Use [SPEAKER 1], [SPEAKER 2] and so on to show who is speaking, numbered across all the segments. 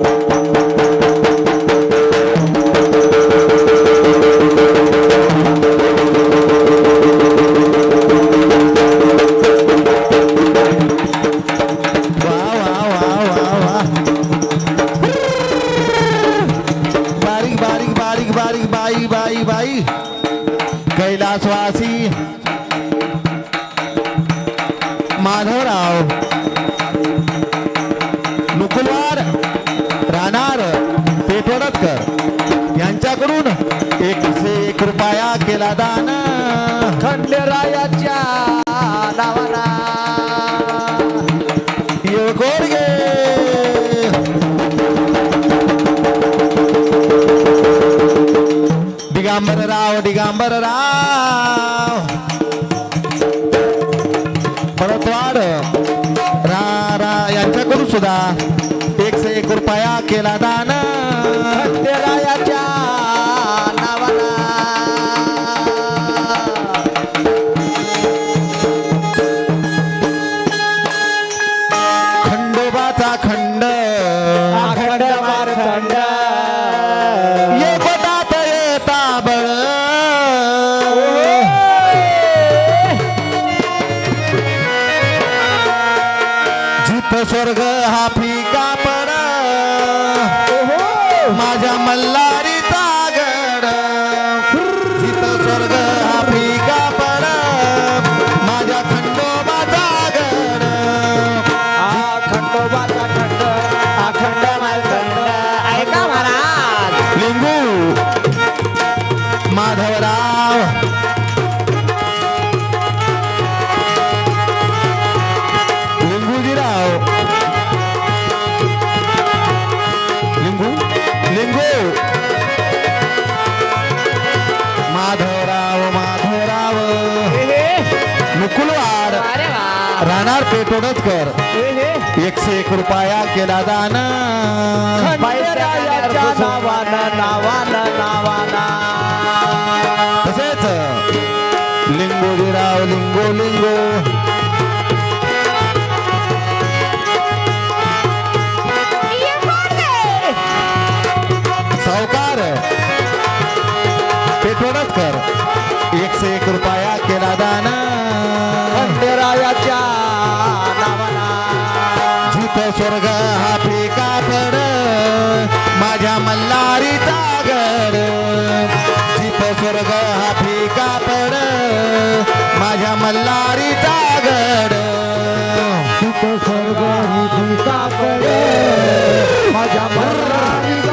[SPEAKER 1] Thank
[SPEAKER 2] you. Digambar राव दिगांबर राव. परतवाड रा रा यांच्याकडून सुद्धा. एकशे एक रुपया केला दान.
[SPEAKER 1] तसेच.
[SPEAKER 2] लिंबू लिंबो लिंबू लिंबू. माझ्या मल्लारी सागर. जिथ स्वर्ग हा फिका पड माझ्या मल्लारी सागर. तिथ स्वर्ग ही फिका पड
[SPEAKER 1] माझ्या
[SPEAKER 2] मल्लारी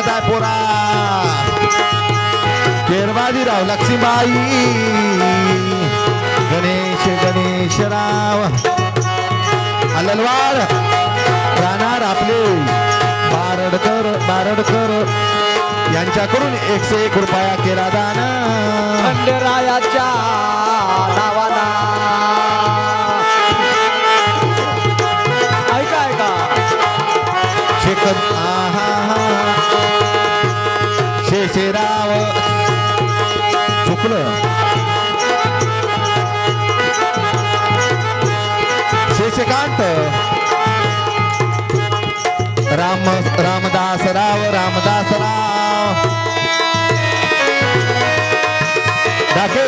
[SPEAKER 2] स्वागत आहे पोरा केरबाजीराव लक्ष्मीबाई गणेश गणेशराव अललवाड राहणार आपले बारडकर बारडकर यांच्याकडून एकशे एक रुपया केला दान.
[SPEAKER 1] खंडेरायाच्या नावाना ऐका ऐका.
[SPEAKER 2] राम रामदास राव डाके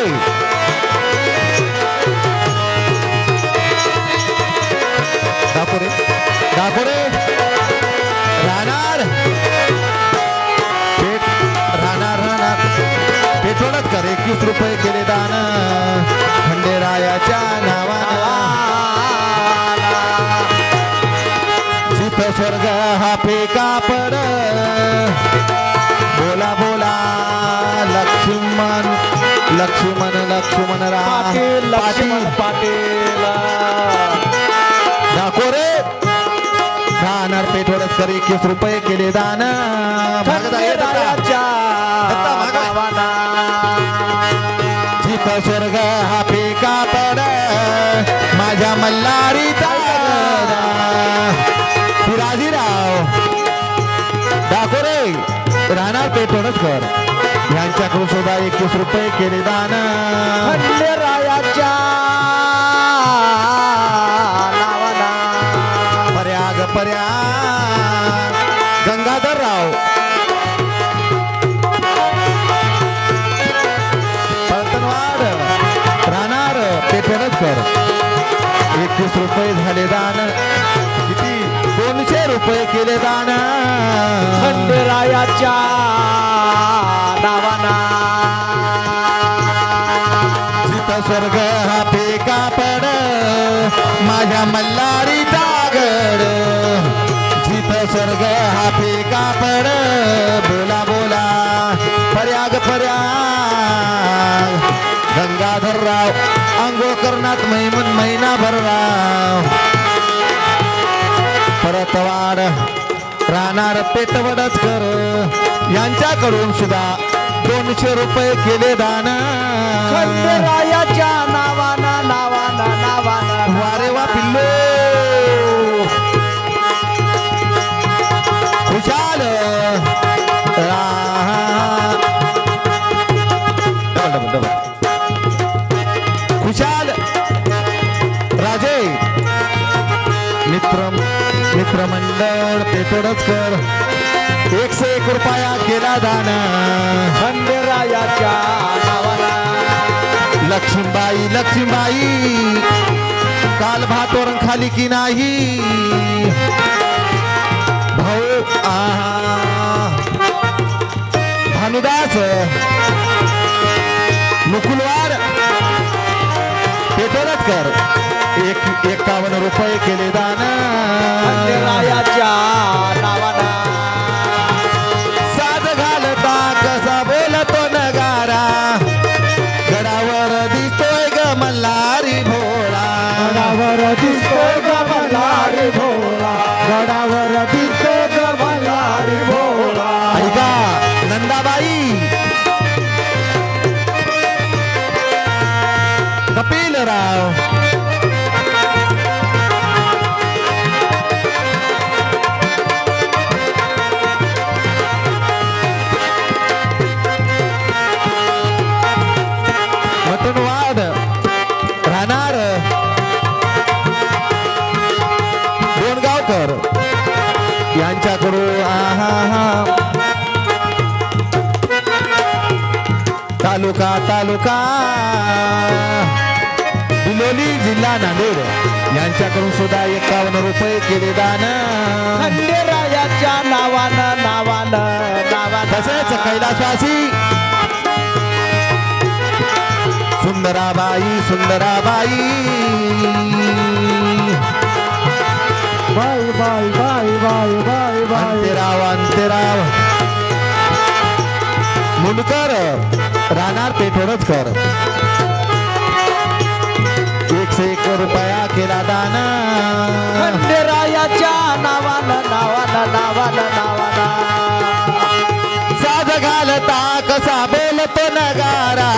[SPEAKER 2] दापोरे दापोरे राहणार. पेट राहणार राहणार. पेट्रोलच कर एकवीस रुपये केले दान. खंडेरायाच्या स्वर्ग हा फेका पड. बोला बोला लक्ष्मण लक्ष्मण लक्ष्मण
[SPEAKER 1] पाटील
[SPEAKER 2] राम
[SPEAKER 1] लक्ष्मण पाटील.
[SPEAKER 2] दाखोरे राहणार पेठवरच कर एकवीस रुपये केले दान. जिथं स्वर्ग हा फेका पड. माझ्या मल्हारीचा. शिराजीराव दाखोरे राहणार पेठवरच कर यांच्याकडून सुद्धा एकवीस रुपये केले दान.
[SPEAKER 1] खंडेरायाच्या नावाना.
[SPEAKER 2] पर्याग पर्याग गंगाधर राव पळतनवाड राहणार पेट्रोलच कर एकवीस रुपये झाले दान. रुपये केले दान
[SPEAKER 1] खंडेरायाच्या नावाना.
[SPEAKER 2] जिथं स्वर्ग हा फेका पड माझ्या मल्हारी दागड जिथं स्वर्ग हा फेका पड बोला बोला पर्याग पर्याग गंगाधरराव अंघोळ करण्यात मैमन महिनाभर परतवाड परत राहणार पेटवडच कर यांच्याकडून सुद्धा दोनशे रुपये केले दान.
[SPEAKER 1] खंडेरायाच्या नावाने
[SPEAKER 2] मित्रमंडळ पेटोडच कर. एकशे एक रुपया केला दान.
[SPEAKER 1] खंडेरायाच्या
[SPEAKER 2] लक्ष्मीबाई लक्ष्मीबाई काल भातवरण खाली की नाही? भाऊ आहा भानुदास मुकुलवार पेटोलच कर. एक रुपये केले दान.
[SPEAKER 1] खंडेरायाच्या नावाना
[SPEAKER 2] तालुका तालुका. बिलोली जिल्हा नांदेड. यांच्याकडून सुद्धा एकावन्न रुपये केले दान.
[SPEAKER 1] खंडेरायाच्या नावानं नावानं नावानं.
[SPEAKER 2] तसेच कैलासवासी. सुंदराबाई सुंदराबाई.
[SPEAKER 1] बाय बाय बाय बाय बाय बाय
[SPEAKER 2] अंतेराव अंतेराव. पेठ कर. एकशे एक रुपया केला दान.
[SPEAKER 1] खंडेरायाच्या नावानं नावानं नावानं नावानं.
[SPEAKER 2] साज घालता कसा बोलतो नगारा.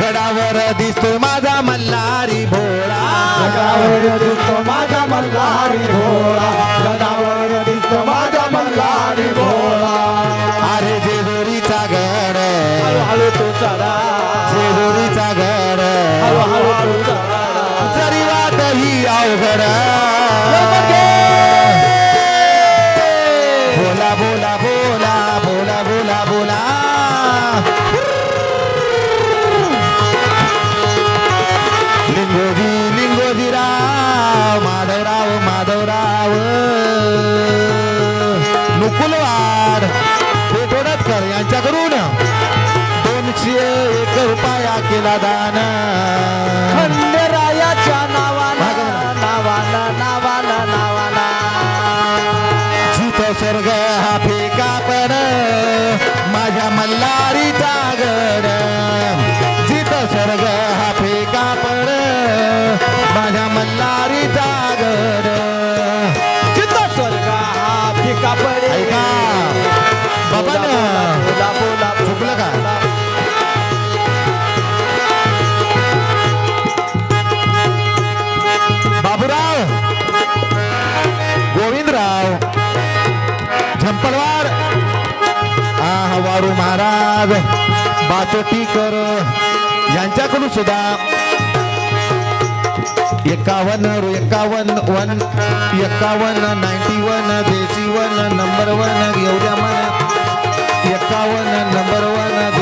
[SPEAKER 2] गडावर दिसतो माझा मल्हारी भोळा.
[SPEAKER 1] गडावर दिसतो माझा मल्हारी
[SPEAKER 2] लिंगोजी माधवराव माधवराव. माधवराव मुकुलवाड पेटोडतकर यांच्याकडून दोनशे एक रुपया केला दान. महाराज बाचोटीकर यांच्याकडून सुद्धा एकावन्न एकावन्न वन एकावन्न नाईन्टी वन देसी वन नंबर वन एवढ्या मन. एकावन्न नंबर वन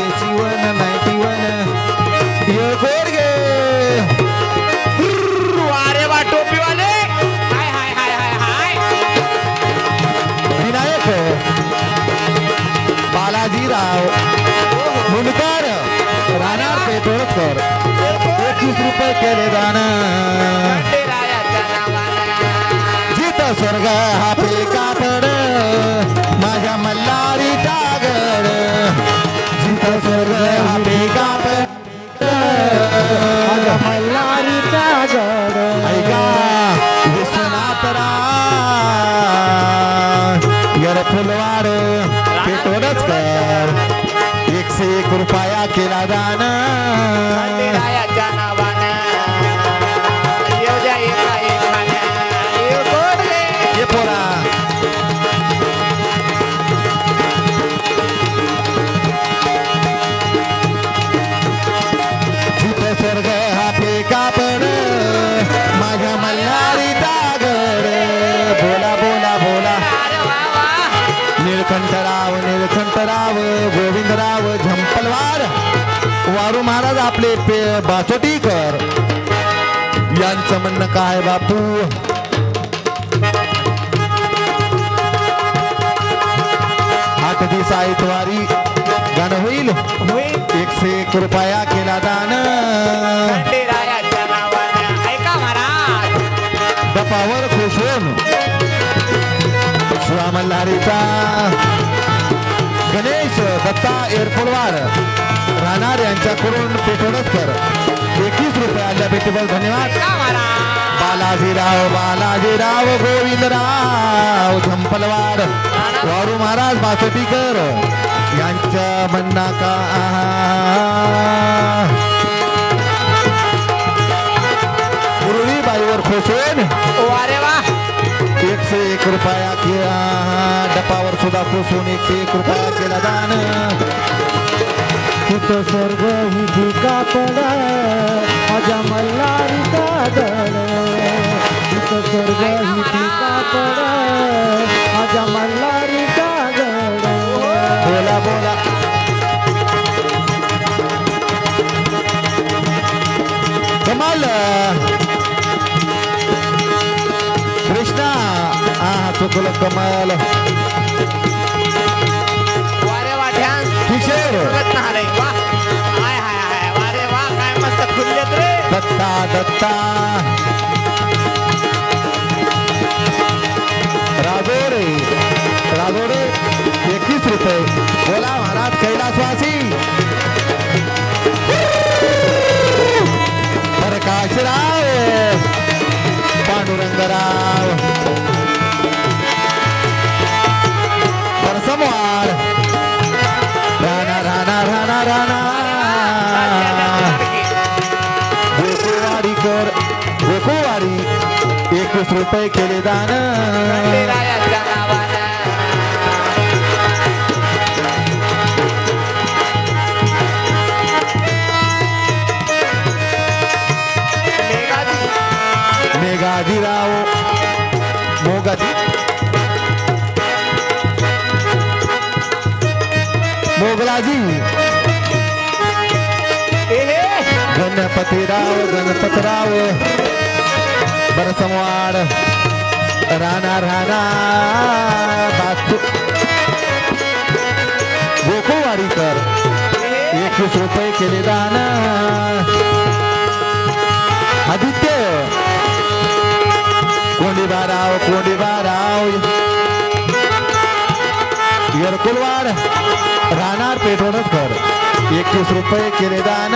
[SPEAKER 2] बालाजीराव मुंडकर. राहणार पेटोळकर एकवीस रुपये केले दान. जित स्वर्ग हा पेका रुपया केला दान आपले पे बाचोटीकर. यांचं म्हणणं काय बापू? आठ दिवस आयतवारी गाणं होईल? एकशे एक रुपया केला दान. दपावर खुश होऊन. गणेश दत्ता एअरपोर्टवार राहणार यांच्याकडून पेटोडकर एकवीस रुपये आल्या धन्यवाद. बालाजीराव बालाजीराव गोविंदराव झंपलवार वारू महाराज बासटीकर यांच्या म्हणणा का मुरळी बाईवर खोसून
[SPEAKER 3] अरे वा.
[SPEAKER 2] एक रुपया किया डपावर सुद्धा खोसून एकशे एक रुपया केला दान.
[SPEAKER 1] स्वर्ग ही फिका पड माझ्या मल्हारीचा तिथं स्वर्ग ही फिका पड माझ्या मल्हारीचा गड
[SPEAKER 2] बोला बोला. चुकल कमाल.
[SPEAKER 3] वारे वाट्या
[SPEAKER 2] किशोर.
[SPEAKER 3] वारे वा. काय मस्त रे.
[SPEAKER 2] दत्ता दत्ता. राजो रे. राजो रे. एकवीस रुपये. बोला महाराज कैलासवासी. प्रकाशराव पांडुरंगराव परसमवार राणा राणा राणा राणा गोकुळवाडी कर गोकुळवाडी एकवीस रुपये केले दान
[SPEAKER 3] हे
[SPEAKER 2] गणपतीराव गणपतराव बरसमवाड राणा राणा बास्तू गोकुळवाडीकर एकवीस रुपये केले दान। आदित्य। कोंडीबाराव कोंडीबाराव यरकुलवाड राहणार पेठवडकर एकवीस रुपये केले दान.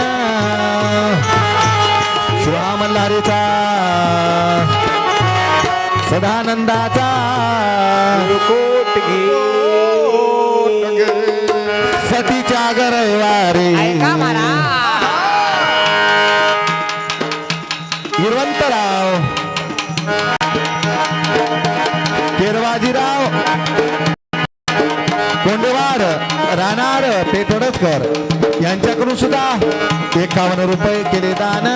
[SPEAKER 2] शिवा मल्हारीचा सदानंदाचा.
[SPEAKER 3] कोटगी.
[SPEAKER 2] सतीच्या गरवारे. राणार पेठोडसकर यांच्याकडून सुद्धा एकावन्न रुपये केले दान.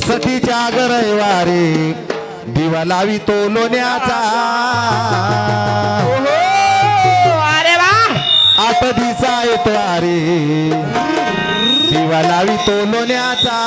[SPEAKER 2] सतीच्या गरवारे दिवा लावी तो लोण्याचा.
[SPEAKER 3] अरे वा.
[SPEAKER 2] आठ दिसा येतो अरे दिवा लावी तो लोण्याचा.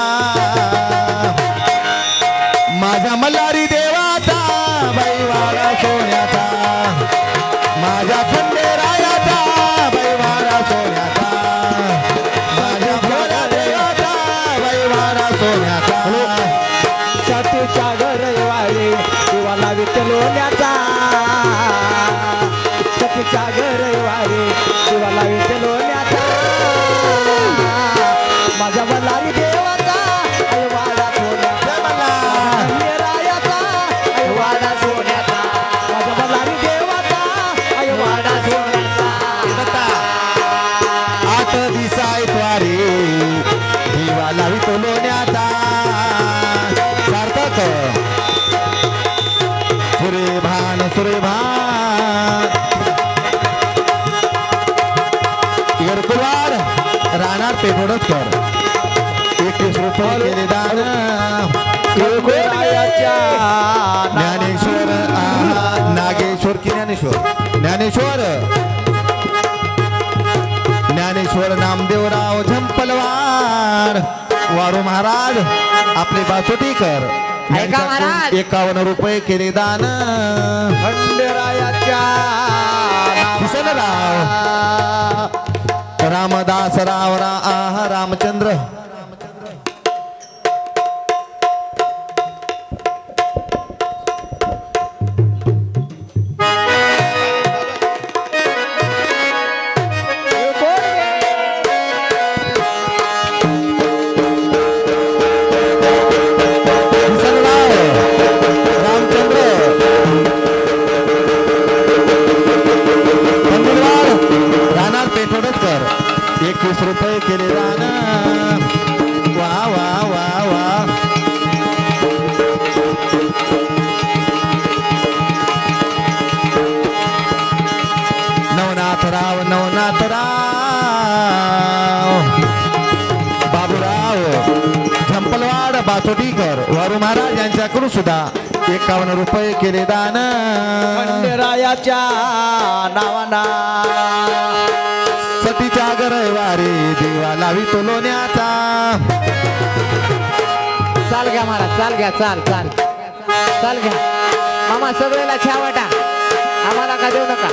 [SPEAKER 2] सुरेभान सुरेभान. इगरकुलवाड राहणार पेठोडकर एकवीस रुपये दान. ज्ञानेश्वर नागेश्वर की ज्ञानेश्वर? ज्ञानेश्वर. ज्ञानेश्वर झंपलवार वारू महाराज आपले
[SPEAKER 3] ऐका महाराज.
[SPEAKER 2] एकावन्न रुपये केले दान.
[SPEAKER 1] खंडेरायाच्या
[SPEAKER 2] किसनराव रामदास राव रा आहा रामचंद्र.
[SPEAKER 1] खंडरायाच्या नावाना.
[SPEAKER 2] सतीच्या गरवारे देवा लावी तो लोण्याचा.
[SPEAKER 3] चाल घ्या महाराज चाल घ्या चाल चाल. चाल घ्या. मामा सगळ्याला छावाटा आम्हाला का देऊ नका?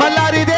[SPEAKER 2] ಮಲ್ಲಾರಿದ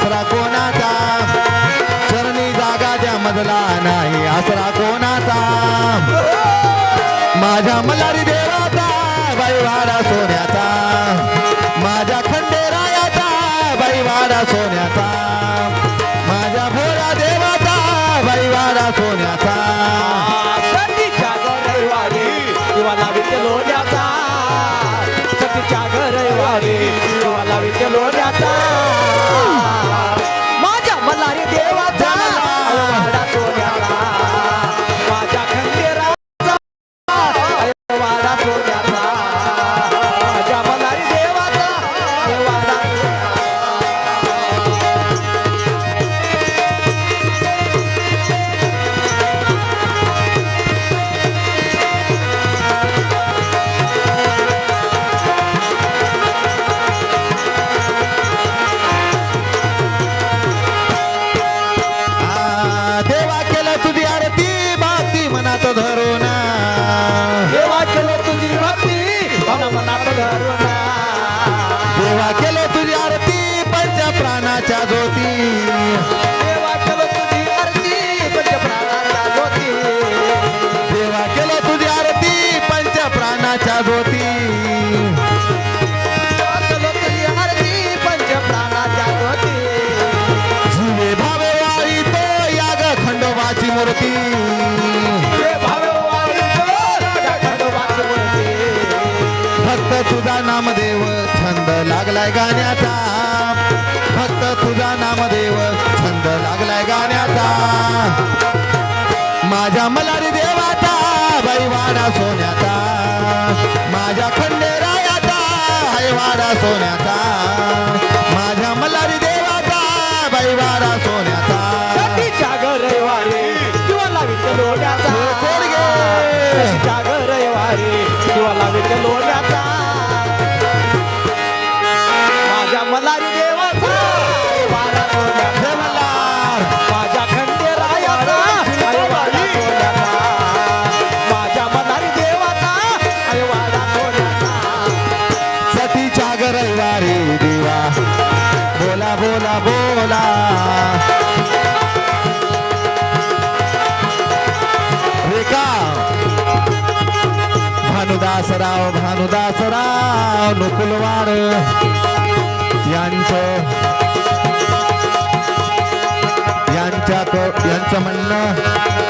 [SPEAKER 2] Сраку लागलाय गाण्याचा. फक्त तुझा नामदेव छंद लागलाय गाण्याचा. माझ्या मलारी देवाचा बैवाडा सोन्याचा. माझ्या खंडेरायाचा हैवाडा सोन्याचा. मुकुलवाड यांचं यांच्यात यांचं म्हणणं